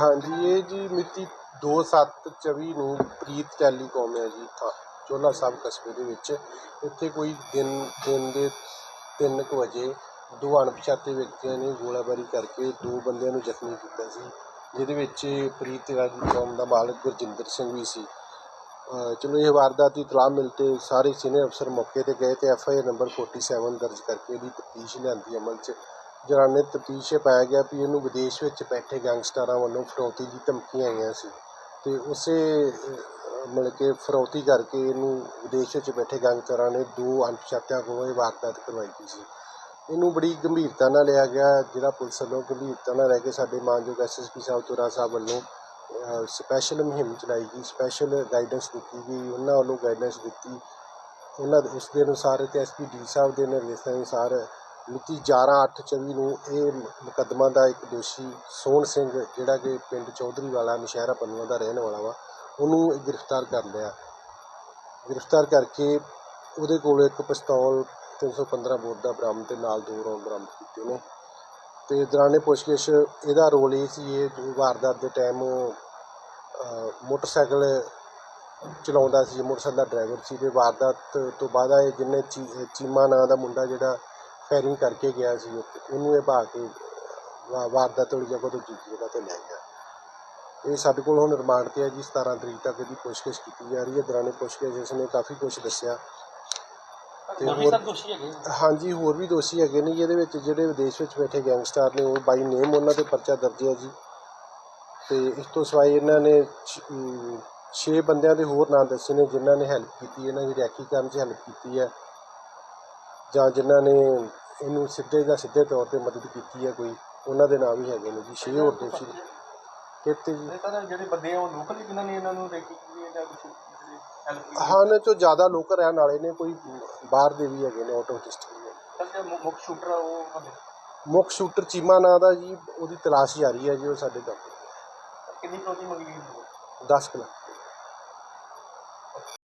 ਹਾਂਜੀ ਮਿਤੀ 2/7/24 ਨੂੰ ਪ੍ਰੀਤ ਟੈਲੀਕਾਮ ਹੈ ਜੀ ਥਾਂ ਚੋਲਾ ਸਾਹਿਬ ਕਸਬੇ ਦੇ ਵਿੱਚ। ਇੱਥੇ ਕੋਈ ਦਿਨ ਦਿਨ ਦੇ 3 ਕੁ ਵਜੇ ਦੋ ਅਣਪਛਾਤੇ ਵਿਅਕਤੀਆਂ ਨੇ ਗੋਲਾਬਾਰੀ ਕਰਕੇ ਦੋ ਬੰਦਿਆਂ ਨੂੰ ਜ਼ਖਮੀ ਕੀਤਾ ਸੀ, ਜਿਹਦੇ ਵਿੱਚ ਪ੍ਰੀਤ ਟੈਲੀਕਾਮ ਦਾ ਮਾਲਕ ਗੁਰਜਿੰਦਰ ਸਿੰਘ ਵੀ ਸੀ। ਚਲੋ, ਇਹ ਵਾਰਦਾਤ ਦੀ ਇਤਲਾਹ ਮਿਲਤੇ ਸਾਰੇ ਸੀਨੀਅਰ ਅਫਸਰ ਮੌਕੇ ਤੇ ਗਏ ਤੇ ਐਫ ਆਈ ਆਰ ਨੰਬਰ 47 ਦਰਜ ਕਰਕੇ ਇਹਦੀ ਤਫਤੀਸ਼ ਲਿਆਂਦੀ ਅਮਲ 'ਚ। ਜਨਾਨੇ ਤਫਤੀਸ਼ ਪਾਇਆ ਗਿਆ ਵੀ ਇਹਨੂੰ ਵਿਦੇਸ਼ ਵਿੱਚ ਬੈਠੇ ਗੈਂਗਸਟਰਾਂ ਵੱਲੋਂ ਫਰੌਤੀ ਦੀ ਧਮਕੀਆਂ ਆਈਆਂ ਸੀ। ਤੇ ਉਸੇ ਅਹ, ਮਤਲਬ ਕਿ ਫਰੌਤੀ ਕਰਕੇ ਇਹਨੂੰ ਵਿਦੇਸ਼ ਵਿੱਚ ਬੈਠੇ ਗੈਂਗਸਟਰਾਂ ਨੇ ਦੋ ਅਣਪਛਾਤਿਆਂ ਕੋਲੋਂ ਇਹ ਵਾਰਦਾਤ ਕਰਵਾਈ ਗਈ ਸੀ। ਇਹਨੂੰ ਬੜੀ ਗੰਭੀਰਤਾ ਨਾਲ ਲਿਆ ਗਿਆ ਜਿਹੜਾ ਪੁਲਿਸ ਵੱਲੋਂ ਗੰਭੀਰਤਾ ਨਾਲ ਰਹਿ ਕੇ ਸਾਡੇ ਮਾਨਯੋਗ ਐਸਐਸਪੀ ਸਾਹਿਬ ਤੁਰਾ ਸਾਹਿਬ ਵੱਲੋਂ ਸਪੈਸ਼ਲ ਮੁਹਿੰਮ ਚਲਾਈ ਗਈ ਸਪੈਸ਼ਲ ਗਾਈਡੈਂਸ ਦਿੱਤੀ ਗਈ ਉਹਨਾਂ ਵੱਲੋਂ ਗਾਈਡੈਂਸ ਦਿੱਤੀ। ਉਹਨਾਂ ਦੇ ਉਸ ਦੇ ਅਨੁਸਾਰ ਤੇ ਐਸਪੀ ਡੀ ਸਾਹਿਬ ਦੇ ਨਿਰਦੇਸ਼ਾਂ ਅਨੁਸਾਰ ਮਿਤੀ 11/8/24 ਨੂੰ ਇਹ ਮੁਕੱਦਮਾ ਦਾ ਇੱਕ ਦੋਸ਼ੀ ਸੋਹਣ ਸਿੰਘ, ਜਿਹੜਾ ਕਿ ਪਿੰਡ ਚੌਧਰੀ ਵਾਲਾ, ਨਸ਼ਹਿਰਾ ਪੰਨੂਆ ਦਾ ਰਹਿਣ ਵਾਲਾ ਵਾ, ਉਹਨੂੰ ਗ੍ਰਿਫਤਾਰ ਕਰ ਲਿਆ। ਗ੍ਰਿਫਤਾਰ ਕਰਕੇ ਉਹਦੇ ਕੋਲ ਇੱਕ ਪਿਸਤੌਲ 315 ਬੋਰ ਦਾ ਬਰਾਮਦ ਤੇ ਨਾਲ ਦੋ ਰੌਂਡ ਬਰਾਮਦ ਕੀਤੇ ਨੇ ਤੇ ਦੌਰਾਨੇ ਪੁੱਛਗਿੱਛ, ਇਹਦਾ ਰੋਲ ਇਹ ਸੀ, ਇਹ ਵਾਰਦਾਤ ਦੇ ਟਾਈਮ ਮੋਟਰਸਾਈਕਲ ਚਲਾਉਂਦਾ ਸੀ, ਮੋਟਰਸਾਈਕਲ ਦਾ ਡਰਾਈਵਰ ਸੀ ਤੇ ਵਾਰਦਾਤ ਤੋਂ ਬਾਅਦ ਇਹ ਜਿਹਨੇ ਚੀ- ਚੀਮਾ ਨਾਂ ਦਾ ਮੁੰਡਾ ਜਿਹੜਾ ਫਾਇਰਿੰਗ ਕਰਕੇ ਗਿਆ ਸੀ ਉੱਥੇ, ਉਹਨੂੰ ਇਹ ਭਾ ਕੇ ਵਾ- ਵਾਰਦਾਤ ਵਾਲੀ ਜਗ੍ਹਾ ਤੋਂ ਦੂਜੀ ਜਗ੍ਹਾ ਤੇ ਲੈ ਗਿਆ। ਇਹ ਸਾਡੇ ਕੋਲ ਹੁਣ ਰਿਮਾਂਡ ਤੇ ਹੈ ਜੀ 17 ਤਰੀਕ ਤੱਕ ਇਹਦੀ ਪੁੱਛਗਿੱਛ ਕੀਤੀ ਜਾ ਰਹੀ ਹੈ। ਦੌਰਾਨੇ ਪੁੱਛਗਿੱਛ ਇਸਨੇ ਕਾਫੀ ਕੁਝ ਦੱਸਿਆ। ਤੇ ਹੋਰ ਵੀ ਹੋਰ ਦੋਸ਼ੀ ਹੈਗੇ ਹਾਂਜੀ ਹੋਰ ਵੀ ਦੋਸ਼ੀ ਹੈਗੇ ਨੇ ਜੀ। ਇਹਦੇ ਵਿੱਚ ਜਿਹੜੇ ਵਿਦੇਸ਼ ਵਿੱਚ ਬੈਠੇ ਗੈਂਗਸਟਰ ਨੇ ਉਹ ਬਾਈ ਨੇਮ ਉਹਨਾਂ ਤੇ ਪਰਚਾ ਦਰਜ ਹੈ ਜੀ। ਤੇ ਇਸ ਤੋਂ ਸਿਵਾਏ ਇਹਨਾਂ ਨੇ 6 ਬੰਦਿਆਂ ਦੇ ਹੋਰ ਨਾਂ ਦੱਸੇ ਨੇ ਜਿਨ੍ਹਾਂ ਨੇ ਹੈਲਪ ਕੀਤੀ ਇਹਨਾਂ ਦੀ ਰੈਕੀ ਕਰਨ 'ਚ ਹੈਲਪ ਕੀਤੀ ਹੈ। ਜਾਂ ਜਿਨ੍ਹਾਂ ਨੇ ਇਹਨੂੰ ਸਿੱਧੇ ਜਾਂ ਸਿੱਧੇ ਤੌਰ ਤੇ ਮਦਦ ਕੀਤੀ ਹੈ ਕੋਈ? ਉਹਨਾਂ ਦੇ ਨਾਮ ਵੀ ਹੈਗੇ ਨੇ ਜੀ 6 ਹੋਰ ਦੋਸ਼ੀ ਨੇ ਕਿਤੇ ਜੀ। ਸਰ ਜਿਹੜੇ ਬੰਦੇ ਆ ਉਹ ਲੋਕਲ ਹੀ ਜਿਨ੍ਹਾਂ ਨੇ ਇਹਨਾਂ ਨੂੰ ਰੈਕੀ ਕੀਤੀ ਹੈ ਜਾਂ ਕੁਝ ਹੈਲਪ ਕੀਤੀ। ਹਨ ਚੋਂ ਜ਼ਿਆਦਾ ਲੋਕ ਰਹਿਣ ਵਾਲੇ ਨੇ ਕੋਈ ਬਾਹਰ ਦੇ ਵੀ ਹੈਗੇ ਨੇ ਆਫ ਡਿਸਟ੍ਰਿਕਟ ਮੁ- ਮੁੱਖ ਸ਼ੂਟਰ ਆ ਉਹ ਬੰਦੇ ਮੁੱਖ ਸ਼ੂਟਰ ਚੀਮਾ ਨਾਂ ਦਾ ਜੀ ਉਹਦੀ ਤਲਾਸ਼ ਜਾਰੀ ਹੈ ਜੀ ਉਹ ਸਾਡੇ ਕੋਲ ਕਿੰਨੀ ਫਰੋਤੀ ਮੰਗੀ ਗਈ? 10 ਕਿਲੋ